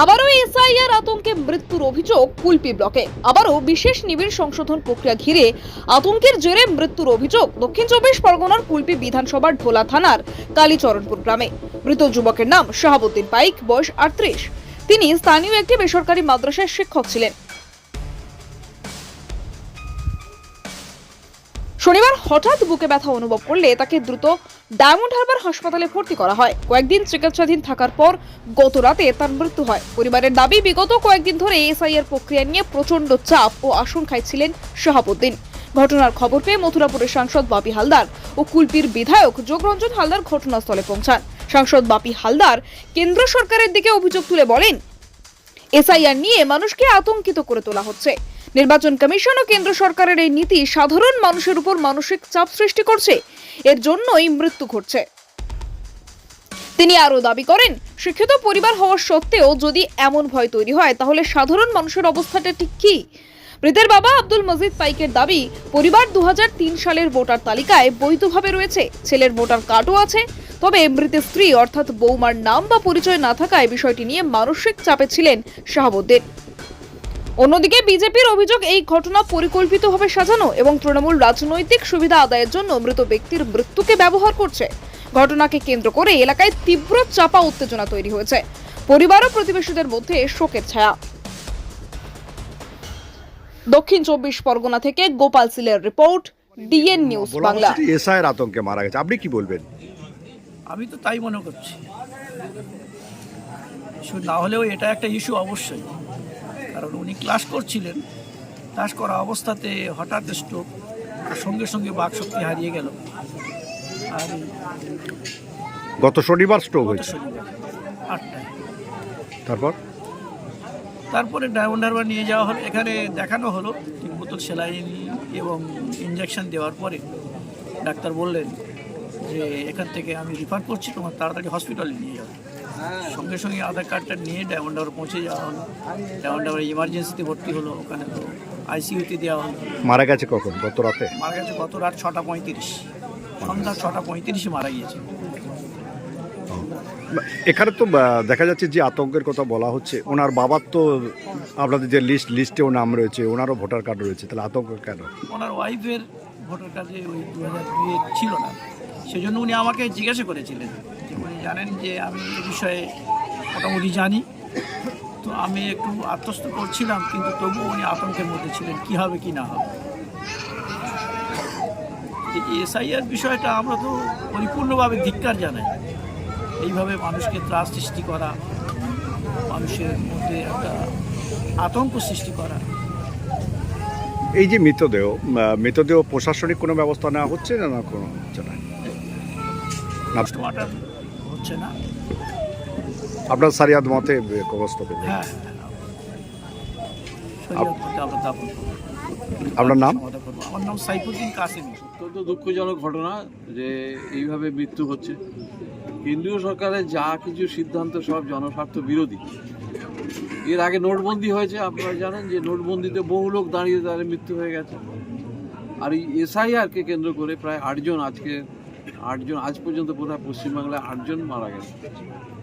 আবারও এসআইআর আতঙ্কে মৃত্যুর অভিযোগ কুলপি ব্লকে। আবারও বিশেষ নিবিড় সংশোধন প্রক্রিয়া ঘিরে আতঙ্কের জেরে মৃত্যুর অভিযোগ দক্ষিণ চব্বিশ পরগনার কুলপি বিধানসভার ঢোলা থানার কালীচরণপুর গ্রামে। মৃত যুবকের নাম শাহাবুদ্দিন পাইক, বয়স আটত্রিশ। তিনি স্থানীয় একটি বেসরকারি মাদ্রাসার শিক্ষক ছিলেন। শনিবার হঠাৎ বুকে ব্যথা অনুভব করলে তাকে দ্রুত ডায়মন্ড হারবার হাসপাতালে ভর্তি করা হয়। কয়েকদিন চিকিৎসাধীন থাকার পর গত রাতে তার মৃত্যু হয়। পরিবারের দাবি, বিগত কয়েকদিন ধরে এসআইআর প্রক্রিয়া নিয়ে প্রচণ্ড চাপ ও আশঙ্কায় ছিলেন শাহাবুদ্দিন। ঘটনার খবর পেয়ে মথুরাপুরের সাংসদ বাপি হালদার ও কুলপির বিধায়ক যোগরঞ্জন হালদার ঘটনাস্থলে পৌঁছান। সাংসদ বাপি হালদার কেন্দ্র সরকারের দিকে অভিযোগ তুলে বলেন এসআইআর নিয়ে মানুষকে আতঙ্কিত করে তোলা হচ্ছে। নির্বাচন কমিশন ও কেন্দ্র সরকারের এই নীতি সাধারণ মানুষের উপর মানসিক চাপ সৃষ্টি করছে। এর জন্যই মৃত্যু ঘটছে। তিনি আরও দাবি করেন, শিক্ষিত পরিবার হওয়া সত্ত্বেও যদি এমন ভয় তৈরি হয়, তাহলে সাধারণ মানুষের অবস্থাটা ঠিক কি? মৃতের বাবা আব্দুল মজিদ পাইকের দাবি, পরিবার দু হাজার তিন সালের ভোটার তালিকায় বৈধভাবে রয়েছে, ছেলের ভোটার কার্ডও আছে তবে মৃতের স্ত্রী অর্থাৎ বৌমার নাম বা পরিচয় না থাকায় বিষয়টি নিয়ে মানসিক চাপে ছিলেন শাহাবুদ্দিন। অন্যদিকে বিজেপির অভিযোগ এই ঘটনা পরিকল্পিতভাবে সাজানো এবং তৃণমূল রাজনৈতিক সুবিধা আদায়ের জন্য মৃত ব্যক্তির মৃত্যুকে ব্যবহার করছে। ঘটনাকে কেন্দ্র করে এলাকায় তীব্র চাপা উত্তেজনা তৈরি হয়েছে। পরিবার ও প্রতিবেশীদের মধ্যে শোকের ছায়া। দক্ষিণ চব্বিশ পরগনা থেকে গোপাল সিলের রিপোর্ট ডিএন নিউজ বলা এসআইয়ের আতঙ্কে মারা গেছে। আপনি কি বলবেন? আমি তো তাই মনে করছি। না হলেও এটা একটা ইস্যু অবশ্যই। কারণ উনি ক্লাস করছিলেন। ক্লাস করা অবস্থাতে হঠাৎ স্ট্রোক সঙ্গে সঙ্গে বাক শক্তি হারিয়ে গেল। আর গত শনিবার স্ট্রোক হয়েছে। আটটায়। তারপর? তারপরে ডায়মন্ড হারবার নিয়ে যাওয়া হলো। এখানে দেখানো হলো তিন বোতল সেলাইন এবং ইঞ্জেকশন দেওয়ার পরে ডাক্তার বললেন যে এখান থেকে আমি রিফার করছি তোমার তাড়াতাড়ি হসপিটালে নিয়ে যাও। সঙ্গে সঙ্গে আধার কার্ডটা নিয়ে ডায়মন্ড হারবার পৌঁছে যাওয়া হলো। ডায়মন্ড হারবার ইমার্জেন্সিতে ভর্তি হলো ওখানে তো আইসিইউতে দেওয়া হলো। মারা গেছে কখন? গত রাতে? মারা গেছে গত রাত ছটা পঁয়ত্রিশ। সন্ধ্যা ছটা পঁয়ত্রিশে মারা গিয়েছে। এখানে তো দেখা যাচ্ছে যে আতঙ্কের কথা বলা হচ্ছে। ওনার বাবার তো আপনাদের যে লিস্ট লিস্টেও নাম রয়েছে ওনারও ভোটার কার্ড রয়েছে। তাহলে আতঙ্ক কেন? ওনার ওয়াইফের ভোটার কার্ডে ওই দু হাজার ছিল না। সেজন্য উনি আমাকে জিজ্ঞাসা করেছিলেন উনি জানেন যে আমি এ বিষয়ে মোটামুটি জানি। তো আমি একটু আত্মস্থ করছিলাম, কিন্তু তবুও উনি আতঙ্কের মধ্যে ছিলেন, কী হবে কি না হবে। এসআইআর বিষয়টা আমরা তো পরিপূর্ণভাবে ধিক্কার জানাই। এইভাবে মানুষকে ত্রাস সৃষ্টি করা, মানুষের মধ্যে একটা আতঙ্ক সৃষ্টি করা। এই যে মৃতদেহ মৃতদেহ প্রশাসনিক কোনো ব্যবস্থা নেওয়া হচ্ছে না না কোনো? হচ্ছে না না হচ্ছে না। আপনার সারিয়াদ মতে কবস্থ হ্যাঁ দাপন করব। আপনার নাম। আমার নাম সাইফুদ্দিন কাসিমি। অত্যন্ত দুঃখজনক ঘটনা যে এইভাবে মৃত্যু হচ্ছে। কেন্দ্রীয় সরকারের যা কিছু সিদ্ধান্ত সব জনস্বার্থ বিরোধী। এর আগে নোটবন্দি হয়েছে আপনারা জানেন যে নোটবন্দিতে বহু লোক দাঁড়িয়ে তাদের মৃত্যু হয়ে গেছে। আর এই এসআইআরকে কেন্দ্র করে প্রায় আটজন আজকে আটজন, আজ পর্যন্ত বোধহয় পশ্চিমবাংলায় আটজন মারা গেছে।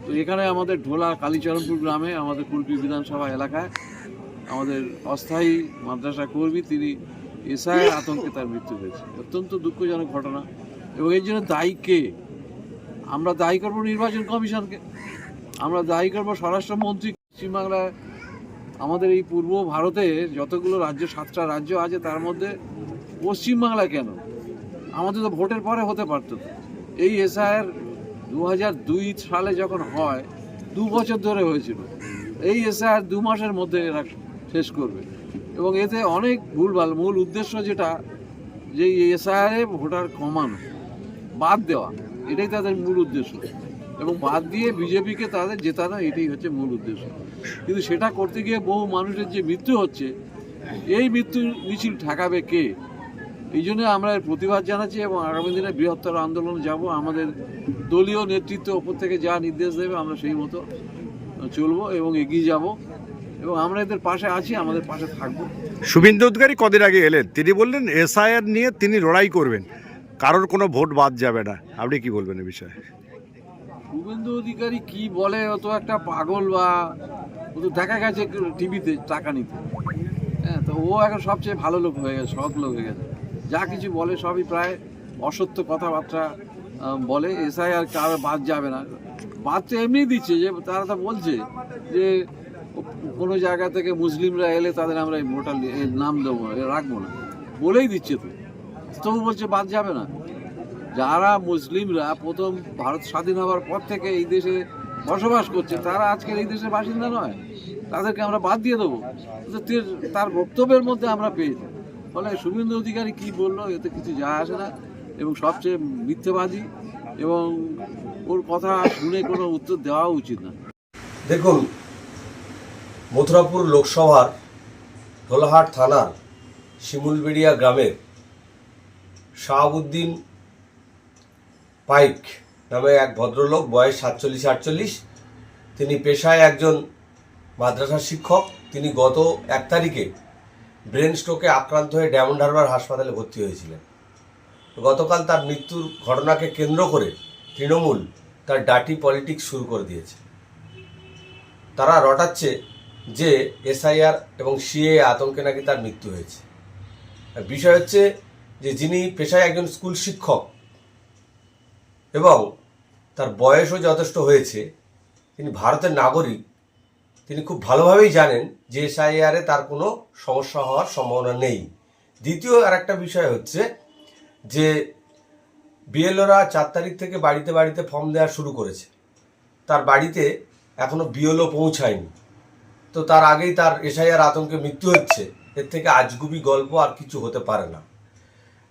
তো এখানে আমাদের ঢোলা কালীচরণপুর গ্রামে, আমাদের কুলপি বিধানসভা এলাকায় আমাদের অস্থায়ী মাদ্রাসা কর্মী তিনি এসআইয়ের আতঙ্কে তার মৃত্যু হয়েছে। অত্যন্ত দুঃখজনক ঘটনা। এবং এর জন্য দায়ী কে? আমরা দায়ী করব নির্বাচন কমিশনকে। আমরা দায়ী করব স্বরাষ্ট্রমন্ত্রী পশ্চিমবাংলায়। আমাদের এই পূর্ব ভারতে যতগুলো রাজ্য, সাতটা রাজ্য আছে তার মধ্যে পশ্চিমবাংলা কেন? আমাদের তো ভোটের পরে হতে পারতো। এই এসআইয়ের দু হাজার দুই সালে যখন হয়, দু বছর ধরে হয়েছিল। এই এসআইয়ের দু মাসের মধ্যে এরা শেষ করবে। এবং এতে অনেক ভুলভাল, মূল উদ্দেশ্য যেটা, যে এসআইআরে ভোটার কমানো, বাদ দেওয়া, এটাই তাদের মূল উদ্দেশ্য। এবং বাদ দিয়ে বিজেপিকে তাদের জেতানো, এটাই হচ্ছে মূল উদ্দেশ্য। কিন্তু সেটা করতে গিয়ে বহু মানুষের যে মৃত্যু হচ্ছে, এই মৃত্যু মিছিল ঠেকাবে কে? এই জন্য আমরা এর প্রতিবাদ জানাচ্ছি এবং আগামী দিনে বৃহত্তর আন্দোলনে যাব। আমাদের দলীয় নেতৃত্ব ওপর থেকে যা নির্দেশ দেবে আমরা সেই মতো চলবো এবং এগিয়ে যাব। এবং আমরা এদের পাশে আছি আমাদের পাশে থাকব। শুভেন্দু অধিকারী কদিন আগে এলেন। তিনি বললেন এসআইআর নিয়ে তিনি লড়াই করবেন। কারোর কোনো ভোট বাদ যাবে না। আপনি কি বলবেন এ বিষয়ে? শুভেন্দু অধিকারী কি বলে? অত একটা পাগল বা ও তো দেখা গেছে টিভিতে টাকা নিতে। হ্যাঁ তো ও এখন সবচেয়ে ভালো লোক হয়ে গেছে সৎ লোক হয়ে গেছে। যা কিছু বলে সবই প্রায় অসত্য কথাবার্তা বলে। এসআই আর কার বাদ যাবে না। বাদ তো এমনি দিচ্ছে যে, তারা তো বলছে যে, কোনো জায়গা থেকে মুসলিমরা এলে তাদের আমরা এই ভোটার নাম দেবো রাখব না। বলেই দিচ্ছে তো। তবু বলছে বাদ যাবে না। যারা মুসলিমরা প্রথম ভারত স্বাধীন হওয়ার পর থেকে এই দেশে বসবাস করছে, তারা আজকের এই দেশের বাসিন্দা নয়। তাদেরকে আমরা বাদ দিয়ে দেবো। তার বক্তব্যের মধ্যে আমরা পেয়েছি ফলে শুভেন্দু অধিকারী কি বলল এতে কিছু যায় আসে না। এবং সবচেয়ে মিথ্যেবাদী এবং ওর কথা শুনে কোনো উত্তর দেওয়া উচিত না। দেখুন, মথুরাপুর লোকসভার ঢোলাহাট থানার শিমুলবেড়িয়া গ্রামের শাহাবুদ্দিন পাইক নামে এক ভদ্রলোক, বয়স সাতচল্লিশ, আটচল্লিশ। তিনি পেশায় একজন মাদ্রাসা শিক্ষক। তিনি গত এক তারিখে ব্রেন স্ট্রোকে আক্রান্ত হয়ে ডায়মন্ড হারবার হাসপাতালে ভর্তি হয়েছিলেন। গতকাল তার মৃত্যুর ঘটনাকে কেন্দ্র করে তৃণমূল তার ডাটি পলিটিক্স শুরু করে দিয়েছে। তারা রটাচ্ছে যে এসআইআর এবং সিএ আতঙ্কে নাকি তার মৃত্যু হয়েছে। বিষয় হচ্ছে যে যিনি পেশায় একজন স্কুল শিক্ষক এবং তার বয়সও যথেষ্ট হয়েছে, তিনি ভারতের নাগরিক তিনি খুব ভালোভাবেই জানেন যে এসআইআরে তার কোনো সমস্যা হওয়ার সম্ভাবনা নেই। দ্বিতীয় আর একটা বিষয় হচ্ছে যে বিএলওরা চার তারিখ থেকে বাড়িতে বাড়িতে ফর্ম দেওয়া শুরু করেছে। তার বাড়িতে এখনও বিএলও পৌঁছায়নি। তো তার আগেই তার এসআইআর আতঙ্কে মৃত্যু হচ্ছে। এর থেকে আজগুবি গল্প আর কিছু হতে পারে না।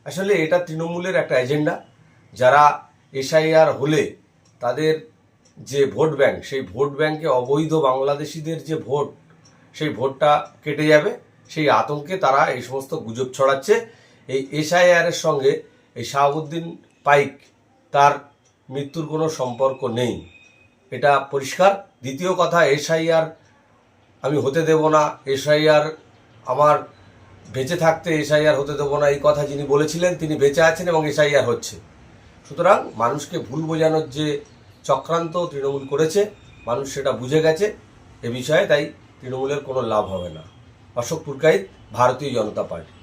আসলে এটা তৃণমূলের একটা এজেন্ডা। যারা এসআইআর হলে তাদের যে ভোট ব্যাংক, সেই ভোট ব্যাংকে অবৈধ বাংলাদেশিদের যে ভোট, সেই ভোটটা কেটে যাবে। সেই আতঙ্কে তারা এই সমস্ত গুজব ছড়াচ্ছে। এই এসআইআর এর সঙ্গে এই শাহাবুদ্দিন পাইক, তার মৃত্যুর কোনো সম্পর্ক নেই। এটা পরিষ্কার। দ্বিতীয় কথা, এসআইআর আমি হতে দেব না। এসআইআর আমার বেঁচে থাকতে এসআইআর হতে দেবো না। এই কথা যিনি বলেছিলেন, তিনি বেঁচে আছেন এবং এসআইআর হচ্ছে। সুতরাং মানুষকে ভুল বোঝানোর যে চক্রান্ত তৃণমূল করেছে, মানুষ সেটা বুঝে গেছে, এ বিষয়ে তাই তৃণমূলের কোনো লাভ হবে না। অশোক পুরকাইত, ভারতীয় জনতা পার্টি।